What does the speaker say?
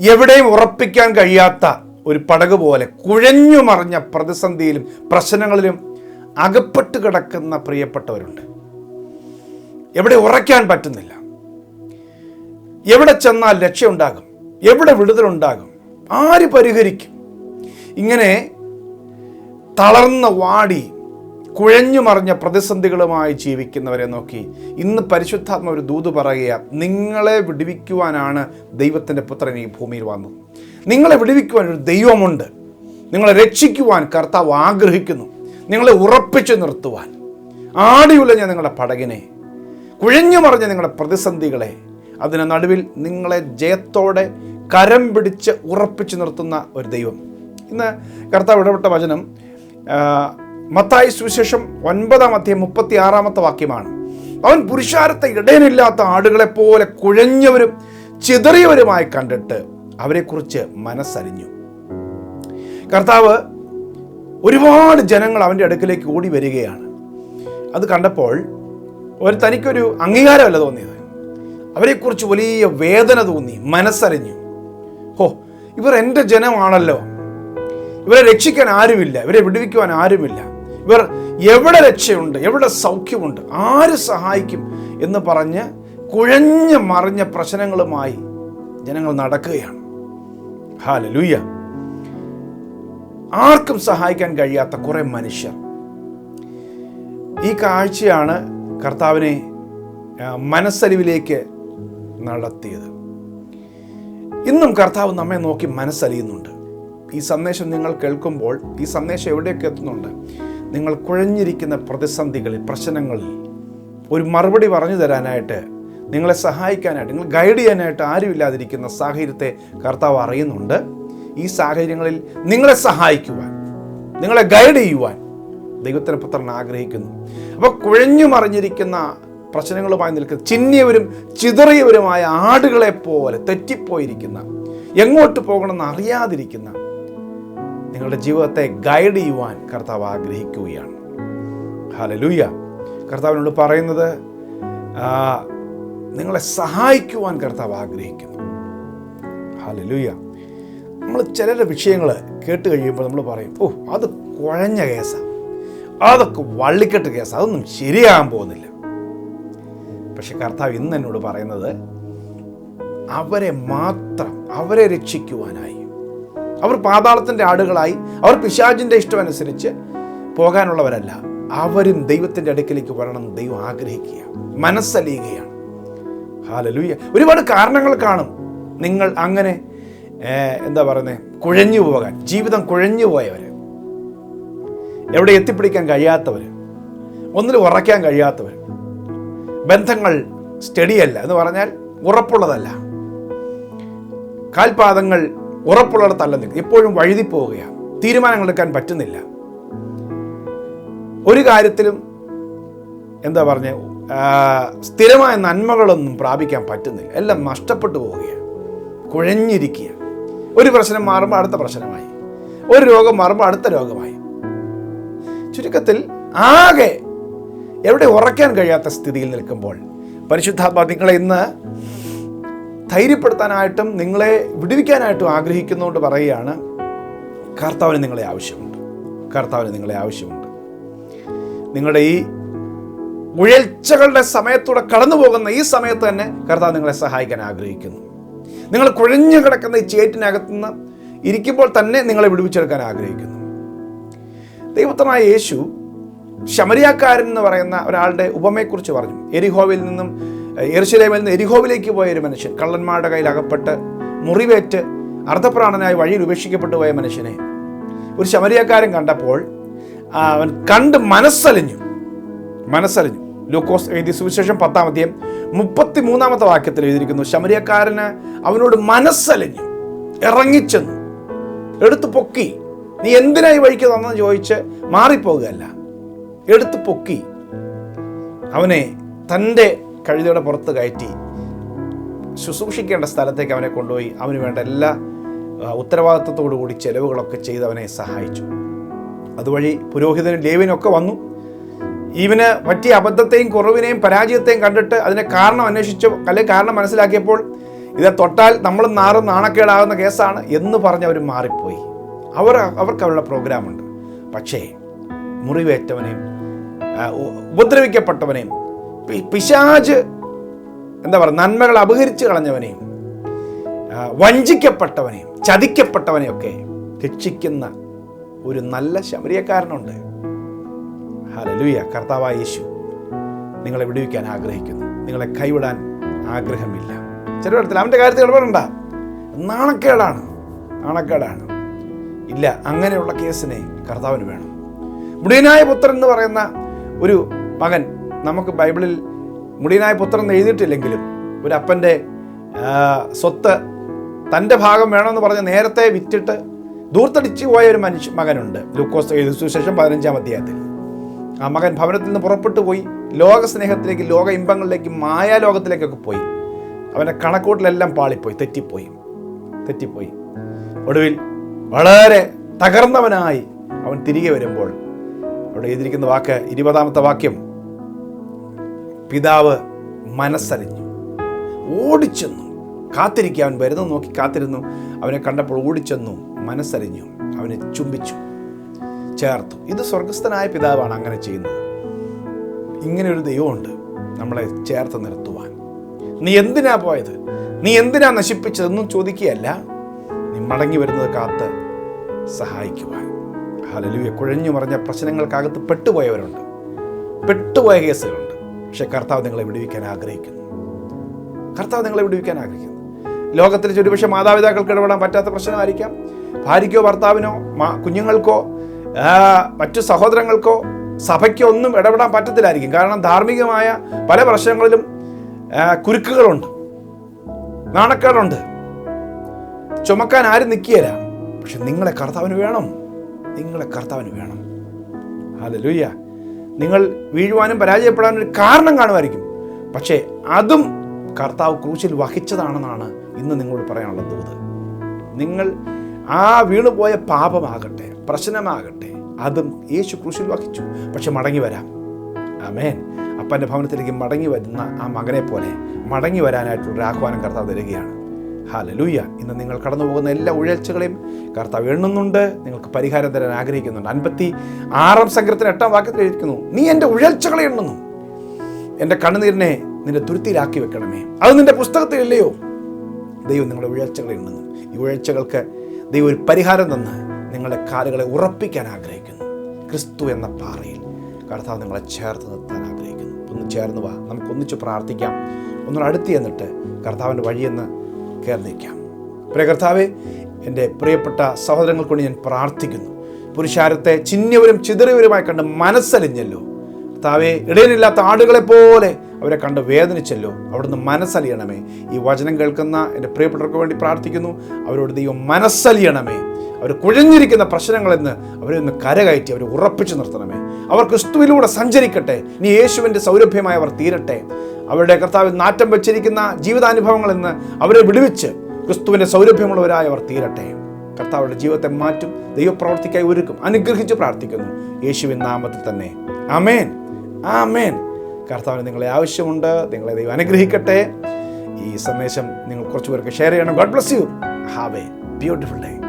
എവിടെയും ഉറപ്പിക്കാൻ കഴിയാത്ത ഒരു പടക് പോലെ കുഴഞ്ഞു മറിഞ്ഞ പ്രതിസന്ധിയിലും പ്രശ്നങ്ങളിലും അകപ്പെട്ട് കിടക്കുന്ന പ്രിയപ്പെട്ടവരുണ്ട്. എവിടെ ഉറയ്ക്കാൻ പറ്റുന്നില്ല. എവിടെ ചെന്നാൽ രക്ഷയുണ്ടാകും. എവിടെ വിടുതലുണ്ടാകും. ആര് പരിഹരിക്കും? ഇങ്ങനെ തളർന്ന വാടി കുഴഞ്ഞു മറിഞ്ഞ പ്രതിസന്ധികളുമായി ജീവിക്കുന്നവരെ നോക്കി. ഇന്ന് പരിശുദ്ധാത്മ ഒരു ദൂത് പറയുക നിങ്ങളെ വിടുവിക്കുവാനാണ് ദൈവത്തിന്റെ പുത്രൻ ഈ ഭൂമിയിൽ വന്നത് നിങ്ങളെ വിടുവിക്കുവാൻ ഒരു ദൈവമുണ്ട്. നിങ്ങളെ രക്ഷിക്കുവാൻ കർത്താവ് ആഗ്രഹിക്കുന്നു. നിങ്ങളെ ഉറപ്പിച്ചു നിർത്തുവാൻ. ആടിയുലഞ്ഞ നിങ്ങളുടെ പടകിനെ കുഴഞ്ഞു മറിഞ്ഞ നിങ്ങളുടെ പ്രതിസന്ധികളെ അതിന് നടുവിൽ നിങ്ങളെ ജയത്തോടെ കരം പിടിച്ച് ഉറപ്പിച്ചു നിർത്തുന്ന ഒരു ദൈവം. ഇന്ന് കർത്താവ് ഇടപെട്ട വചനം മത്തായി സുവിശേഷം ഒൻപതാം അധ്യയം മുപ്പത്തി ആറാമത്തെ വാക്യമാണ്. അവൻ പുരുഷാരത്തെ ഇടയനില്ലാത്ത ആടുകളെ പോലെ കുഴഞ്ഞവരും ചിതറിയവരുമായി കണ്ടിട്ട് അവരെക്കുറിച്ച് മനസ്സരിഞ്ഞു കർത്താവ് ഒരുപാട് ജനങ്ങൾ അവന്റെ അടുക്കിലേക്ക് ഓടി വരികയാണ്. അത് കണ്ടപ്പോൾ ഒരു തനിക്കൊരു അംഗീകാരമല്ല തോന്നിയത്. അവരെക്കുറിച്ച് വലിയ വേദന തോന്നി മനസ്സറിഞ്ഞു ഹോ ഇവർ എന്റെ ജനമാണല്ലോ. ഇവരെ രക്ഷിക്കാൻ ആരുമില്ല ഇവരെ വിടുവിക്കുവാൻ ആരുമില്ല. ഇവർ എവിടെ രക്ഷയുണ്ട്? എവിടെ സൗഖ്യമുണ്ട്? ആര് സഹായിക്കും എന്ന് പറഞ്ഞ് കുഴഞ്ഞു മറിഞ്ഞ പ്രശ്നങ്ങളുമായി ജനങ്ങൾ നടക്കുകയാണ്. ഹാല ലൂയ്യ ആർക്കും സഹായിക്കാൻ കഴിയാത്ത കുറെ മനുഷ്യർ. ഈ കാഴ്ചയാണ് കർത്താവിനെ മനസ്സലിവിലേക്ക് നടത്തിയത്. ഇന്നും കർത്താവ് നമ്മെ നോക്കി മനസ്സലിയുന്നുണ്ട്. ഈ സന്ദേശം നിങ്ങൾ കേൾക്കുമ്പോൾ ഈ സന്ദേശം എവിടെയൊക്കെ എത്തുന്നുണ്ട്? നിങ്ങൾ കുഴഞ്ഞിരിക്കുന്ന പ്രതിസന്ധികളിൽ പ്രശ്നങ്ങളിൽ ഒരു മറുപടി പറഞ്ഞു തരാനായിട്ട് നിങ്ങളെ സഹായിക്കാനായിട്ട് നിങ്ങൾ ഗൈഡ് ചെയ്യാനായിട്ട് ആരുമില്ലാതിരിക്കുന്ന സാഹചര്യത്തെ കർത്താവ് അറിയുന്നുണ്ട്. ഈ സാഹചര്യങ്ങളിൽ നിങ്ങളെ സഹായിക്കുവാൻ നിങ്ങളെ ഗൈഡ് ചെയ്യുവാൻ ദൈവത്തിന് പുത്രൻ ആഗ്രഹിക്കുന്നു. അപ്പോൾ കുഴഞ്ഞു മറിഞ്ഞിരിക്കുന്ന പ്രശ്നങ്ങളുമായി നിൽക്കുന്ന ചിന്നിയവരും ചിതറിയവരുമായ ആടുകളെ പോലെ തെറ്റിപ്പോയിരിക്കുന്ന എങ്ങോട്ട് പോകണമെന്ന് അറിയാതിരിക്കുന്ന നിങ്ങളുടെ ജീവിതത്തെ ഗൈഡ് ചെയ്യുവാൻ കർത്താവ് ആഗ്രഹിക്കുകയാണ്. ഹലലൂയ കർത്താവിനോട് പറയുന്നത് നിങ്ങളെ സഹായിക്കുവാൻ കർത്താവ് ആഗ്രഹിക്കുന്നു. ഹലലൂയ നമ്മൾ ചിലരുടെ വിഷയങ്ങൾ കേട്ട് കഴിയുമ്പോൾ നമ്മൾ പറയും ഓ അത് കുഴഞ്ഞ കേസാണ് അതൊക്കെ വള്ളിക്കെട്ട് കേസാണ് അതൊന്നും ശരിയാകാൻ പോകുന്നില്ല. പക്ഷെ കർത്താവ് ഇന്ന് എന്നോട് പറയുന്നത് അവരെ മാത്രം അവരെ രക്ഷിക്കുവാനായി. അവർ പാതാളത്തിന്റെ ആടുകളായി അവർ പിശാജിന്റെ ഇഷ്ടമനുസരിച്ച് പോകാനുള്ളവരല്ല. അവരും ദൈവത്തിന്റെ അടുക്കിലേക്ക് വരണമെന്ന് ദൈവം ആഗ്രഹിക്കുക മനസ്സലിയുകയാണ്. ഹാലലൂയ ഒരുപാട് കാരണങ്ങൾ കാണും. നിങ്ങൾ അങ്ങനെ എന്താ പറയുന്നത് കുഴഞ്ഞു പോകാൻ ജീവിതം കുഴഞ്ഞു പോയവർ എവിടെ എത്തിപ്പിടിക്കാൻ കഴിയാത്തവർ ഒന്നിൽ ഉറയ്ക്കാൻ കഴിയാത്തവർ ബന്ധങ്ങൾ സ്റ്റഡിയല്ല എന്ന് പറഞ്ഞാൽ ഉറപ്പുള്ളതല്ല. കാൽപാദങ്ങൾ ഉറപ്പുള്ളിടത്തല്ല നിൽക്കുക എപ്പോഴും വഴുതി പോവുകയാണ്. തീരുമാനങ്ങൾ എടുക്കാൻ പറ്റുന്നില്ല. ഒരു കാര്യത്തിലും എന്താ പറഞ്ഞ സ്ഥിരമായ നന്മകളൊന്നും പ്രാപിക്കാൻ പറ്റുന്നില്ല. എല്ലാം നഷ്ടപ്പെട്ടു പോവുകയാണ്. കുഴഞ്ഞിരിക്കുക ഒരു പ്രശ്നം മാറുമ്പോൾ അടുത്ത പ്രശ്നമായി. ഒരു രോഗം മാറുമ്പോൾ അടുത്ത രോഗമായി. ചുരുക്കത്തിൽ ആകെ എവിടെ ഉറയ്ക്കാൻ കഴിയാത്ത സ്ഥിതിയിൽ നിൽക്കുമ്പോൾ പരിശുദ്ധാത്മ നിങ്ങളെ ഇന്ന് ധൈര്യപ്പെടുത്താനായിട്ടും നിങ്ങളെ വിടുവിക്കാനായിട്ടും ആഗ്രഹിക്കുന്നതുകൊണ്ട് പറയുകയാണ് കർത്താവിന് നിങ്ങളെ ആവശ്യമുണ്ട്. കർത്താവിന് നിങ്ങളെ ആവശ്യമുണ്ട്. നിങ്ങളുടെ ഈ ഉഴൽച്ചകളുടെ സമയത്തൂടെ കടന്നു പോകുന്ന ഈ സമയത്ത് തന്നെ കർത്താവ് നിങ്ങളെ സഹായിക്കാൻ ആഗ്രഹിക്കുന്നു. നിങ്ങൾ കുഴഞ്ഞു കിടക്കുന്ന ഈ ചേറ്റിനകത്തുനിന്ന് ഇരിക്കുമ്പോൾ തന്നെ നിങ്ങളെ വിടുവിച്ചെടുക്കാൻ ആഗ്രഹിക്കുന്നു. ദൈവത്തമായ യേശു ശമരിയാക്കാരൻ എന്ന് പറയുന്ന ഒരാളുടെ ഉപമയെക്കുറിച്ച് പറഞ്ഞു. എരിഹോവിൽ നിന്നും എറിശിലേമിൽ നിന്ന് എരിഹോവിലേക്ക് പോയ ഒരു മനുഷ്യൻ കള്ളന്മാരുടെ കയ്യിൽ അകപ്പെട്ട് മുറിവേറ്റ് അർദ്ധപ്രാണനായി വഴിയിൽ ഉപേക്ഷിക്കപ്പെട്ടു പോയ മനുഷ്യനെ ഒരു ശമരിയാക്കാരൻ കണ്ടപ്പോൾ അവൻ കണ്ട് മനസ്സലിഞ്ഞു. മനസ്സലിഞ്ഞു. ലൂക്കോസ് എഴുതി സുവിശേഷം പത്താമധ്യം മുപ്പത്തി മൂന്നാമത്തെ വാക്യത്തിൽ എഴുതിയിരിക്കുന്നു ശമരിയക്കാരന് അവനോട് മനസ്സലിഞ്ഞു. ഇറങ്ങിച്ചെന്നു. എടുത്തു പൊക്കി. നീ എന്തിനായി വഴിക്ക് തന്നെന്ന് ചോദിച്ച് മാറിപ്പോകുകയല്ല. എടുത്തു പൊക്കി അവനെ തന്റെ കഴുതയുടെ പുറത്ത് കയറ്റി ശുശ്രൂഷിക്കേണ്ട സ്ഥലത്തേക്ക് അവനെ കൊണ്ടുപോയി. അവന് വേണ്ട എല്ലാ ഉത്തരവാദിത്തത്തോടു കൂടി ചെലവുകളൊക്കെ ചെയ്ത് അവനെ സഹായിച്ചു. അതുവഴി പുരോഹിതനും ലേവിനൊക്കെ വന്നു. ഇവന് പറ്റിയ അബദ്ധത്തെയും കുറവിനെയും പരാജയത്തെയും കണ്ടിട്ട് അതിനെ കാരണം അന്വേഷിച്ചു അല്ലെങ്കിൽ കാരണം മനസ്സിലാക്കിയപ്പോൾ ഇത് തൊട്ടാൽ നമ്മൾ നാറും നാണക്കേടാകുന്ന കേസാണ് എന്ന് പറഞ്ഞ് അവർ മാറിപ്പോയി. അവർ അവർക്ക് അവരുടെ പ്രോഗ്രാമുണ്ട് പക്ഷേ മുറിവേറ്റവനെയും ഉപദ്രവിക്കപ്പെട്ടവനെയും. പിശാജ് എന്താ പറയുക നന്മകൾ അപഹരിച്ച് കളഞ്ഞവനെയും വഞ്ചിക്കപ്പെട്ടവനെയും ചതിക്കപ്പെട്ടവനെയൊക്കെ രക്ഷിക്കുന്ന ഒരു നല്ല ശമരിയക്കാരനുണ്ട്. ഹലലുയ കർത്താവായ യേശു നിങ്ങളെ വിടുവിക്കാൻ ആഗ്രഹിക്കുന്നു. നിങ്ങളെ കൈവിടാൻ ആഗ്രഹമില്ല. ചിലയിടത്തിൽ അവന്റെ കാര്യത്തിൽ ഇടപെടണ്ട. നാണക്കേടാണ് നാണക്കേടാണ്. ഇല്ല അങ്ങനെയുള്ള കേസിനെ കർത്താവിന് വേണം. മുടിയനായ പുത്രൻ എന്ന് പറയുന്ന ഒരു മകൻ നമുക്ക് ബൈബിളിൽ മുടിയനായ പുത്രൻ എഴുതിയിട്ടില്ലെങ്കിലും ഒരു അപ്പന്റെ സ്വത്ത് തന്റെ ഭാഗം വേണമെന്ന് പറഞ്ഞ് നേരത്തെ വിറ്റിട്ട് ദൂർത്തടിച്ചു പോയ ഒരു മനുഷ്യ മകനുണ്ട്. ലൂക്കോസ് എഴുതി സുവിശേഷം പതിനഞ്ചാം അധ്യായത്തിൽ. ആ മകൻ ഭവനത്തിൽ നിന്ന് പുറപ്പെട്ടു പോയി. ലോക സ്നേഹത്തിലേക്ക് ലോക ഇമ്പങ്ങളിലേക്ക് മായാലോകത്തിലേക്കൊക്കെ പോയി. അവന്റെ കണക്കൂട്ടിലെല്ലാം പാളിപ്പോയി തെറ്റിപ്പോയി തെറ്റിപ്പോയി. ഒടുവിൽ വളരെ തകർന്നവനായി അവൻ തിരികെ വരുമ്പോൾ അവിടെ എഴുതിയിരിക്കുന്ന വാക്ക് ഇരുപതാമത്തെ വാക്യം. പിതാവ് മനസ്സറിഞ്ഞു. ഓടിച്ചെന്നു. കാത്തിരിക്കുക അവൻ വരുന്നു നോക്കി കാത്തിരുന്നു. അവനെ കണ്ടപ്പോൾ ഓടിച്ചെന്നു മനസ്സറിഞ്ഞു. അവനെ ചുംബിച്ചു ചേർത്തു. ഇത് സ്വർഗസ്ഥനായ പിതാവാണ് അങ്ങനെ ചെയ്യുന്നത്. ഇങ്ങനെ ഒരു ദൈവമുണ്ട് നമ്മളെ ചേർത്ത് നിർത്തുവാൻ. നീ എന്തിനാ പോയത്? നീ എന്തിനാ നശിപ്പിച്ചതെന്നും ചോദിക്കുകയല്ല. നീ മടങ്ങി വരുന്നത് കാത്ത് സഹായിക്കുവാൻ. ഹലലുയ കുഴഞ്ഞു മറിഞ്ഞ പ്രശ്നങ്ങൾക്കകത്ത് പെട്ടുപോയവരുണ്ട്. പെട്ടുപോയ കേസുകളുണ്ട്. പക്ഷേ കർത്താവ് നിങ്ങളെ വിടുവിക്കാൻ ആഗ്രഹിക്കുന്നു. കർത്താവ് നിങ്ങളെ വിടുവിക്കാൻ ആഗ്രഹിക്കുന്നു. ലോകത്തിൽ ചുരുപക്ഷെ മാതാപിതാക്കൾക്ക് ഇടപെടാൻ പറ്റാത്ത പ്രശ്നമായിരിക്കാം. ഭാര്യയ്ക്കോ ഭർത്താവിനോ കുഞ്ഞുങ്ങൾക്കോ മറ്റു സഹോദരങ്ങൾക്കോ സഭയ്ക്കോ ഒന്നും ഇടപെടാൻ പറ്റത്തില്ലായിരിക്കും. കാരണം ധാർമ്മികമായ പല പ്രശ്നങ്ങളിലും കുരുക്കുകളുണ്ട്. നാണക്കേടുണ്ട്. ചുമക്കാൻ ആരും നിൽക്കുകയില്ല പക്ഷെ നിങ്ങളെ കർത്താവിന് വേണം. നിങ്ങളെ കർത്താവിന് വേണം. ഹല്ലേലൂയ നിങ്ങൾ വീഴുവാനും പരാജയപ്പെടാനും ഒരു കാരണം കാണുമായിരിക്കും. പക്ഷേ അതും കർത്താവ് ക്രൂശിൽ വഹിച്ചതാണെന്നാണ് ഇന്ന് നിങ്ങളോട് പറയാനുള്ള തോത് നിങ്ങൾ ആ വീണുപോയ പാപമാകട്ടെ പ്രശ്നമാകട്ടെ അതും യേശു ക്രൂശിൽ വഹിച്ചു. പക്ഷെ മടങ്ങി വരാം. ആമേൻ അപ്പന്റെ ഭവനത്തിലേക്ക് മടങ്ങി വരുന്ന ആ മകനെ പോലെ മടങ്ങി വരാനായിട്ടുള്ള ആഹ്വാനം കർത്താവ് തരികയാണ്. ഹാലലൂയ. ഇന്ന് നിങ്ങൾ കടന്നു പോകുന്ന എല്ലാ ഉഴൽച്ചകളെയും കർത്താവ് എണ്ണുന്നുണ്ട്. നിങ്ങൾക്ക് പരിഹാരം തരാൻ ആഗ്രഹിക്കുന്നുണ്ട്. അൻപത്തി ആറാം സംഘത്തിന് എട്ടാം വാക്യത്തിൽ എഴുതിക്കുന്നു നീ എന്റെ ഉഴൽച്ചകളെ എണ്ണുന്നു. എന്റെ കണ്ണുനീരിനെ നിന്റെ തുരുത്തിയിലാക്കി വെക്കണമേ. അത് നിന്റെ പുസ്തകത്തിലില്ലയോ? ദൈവം നിങ്ങളുടെ ഉഴൽച്ചകളെ എണ്ണുന്നു. ഈ ഉഴൽച്ചകൾക്ക് ദൈവം ഒരു പരിഹാരം തന്ന് നിങ്ങളുടെ കാലുകളെ ഉറപ്പിക്കാൻ ആഗ്രഹിക്കുന്നു. ക്രിസ്തു എന്ന പാറയിൽ കർത്താവ് നിങ്ങളെ ചേർത്ത് നിർത്താൻ ആഗ്രഹിക്കുന്നു. ഒന്ന് ചേർന്ന് വാ. നമുക്ക് ഒന്നിച്ച് പ്രാർത്ഥിക്കാം. ഒന്നുകൂടെ അടുത്ത് ചെന്നിട്ട് കർത്താവിന്റെ വഴിയെന്ന് കയറി പ്രകർത്താവെ എന്റെ പ്രിയപ്പെട്ട സഹോദരങ്ങൾക്ക് വേണ്ടി ഞാൻ പ്രാർത്ഥിക്കുന്നു. പുരുഷാരത്തെ ചിഹ്നവരും ചിതറിയവരുമായി കണ്ട് മനസ്സലിഞ്ഞല്ലോ. കർത്താവെ ഇടയിലില്ലാത്ത ആടുകളെ പോലെ അവരെ കണ്ട് വേദനിച്ചല്ലോ. അവിടുന്ന് മനസ്സലിയണമേ. ഈ വചനം കേൾക്കുന്ന എന്റെ പ്രിയപ്പെട്ടവർക്ക് വേണ്ടി പ്രാർത്ഥിക്കുന്നു. അവരോട് ദൈവം മനസ്സലിയണമേ. അവർ കുഴഞ്ഞിരിക്കുന്ന പ്രശ്നങ്ങളെന്ന് അവരെ ഒന്ന് കരകയറ്റി അവരെ ഉറപ്പിച്ചു നിർത്തണമേ. അവർ ക്രിസ്തുവിലൂടെ സഞ്ചരിക്കട്ടെ. നീ യേശുവിന്റെ സൗരഭ്യമായി അവർ തീരട്ടെ. അവരുടെ കർത്താവ് നാറ്റം വെച്ചിരിക്കുന്ന ജീവിതാനുഭവങ്ങളിൽ നിന്ന് അവരെ വിടുവിച്ച് ക്രിസ്തുവിന്റെ സൗരഭ്യമുള്ളവരായി അവർ തീരട്ടെ. കർത്താവരുടെ ജീവിതത്തെ മാറ്റും ദൈവപ്രവർത്തിക്കായി ഒരുക്കും അനുഗ്രഹിച്ച് പ്രാർത്ഥിക്കുന്നു. യേശുവിൻ നാമത്തിൽ തന്നെ. അമേൻ ആമേൻ. കർത്താവിന് നിങ്ങളെ ആവശ്യമുണ്ട് നിങ്ങളെ ദൈവം അനുഗ്രഹിക്കട്ടെ. ഈ സന്ദേശം നിങ്ങൾ കുറച്ച് പേർക്ക് ഷെയർ ചെയ്യണം. God bless you. Have a beautiful day.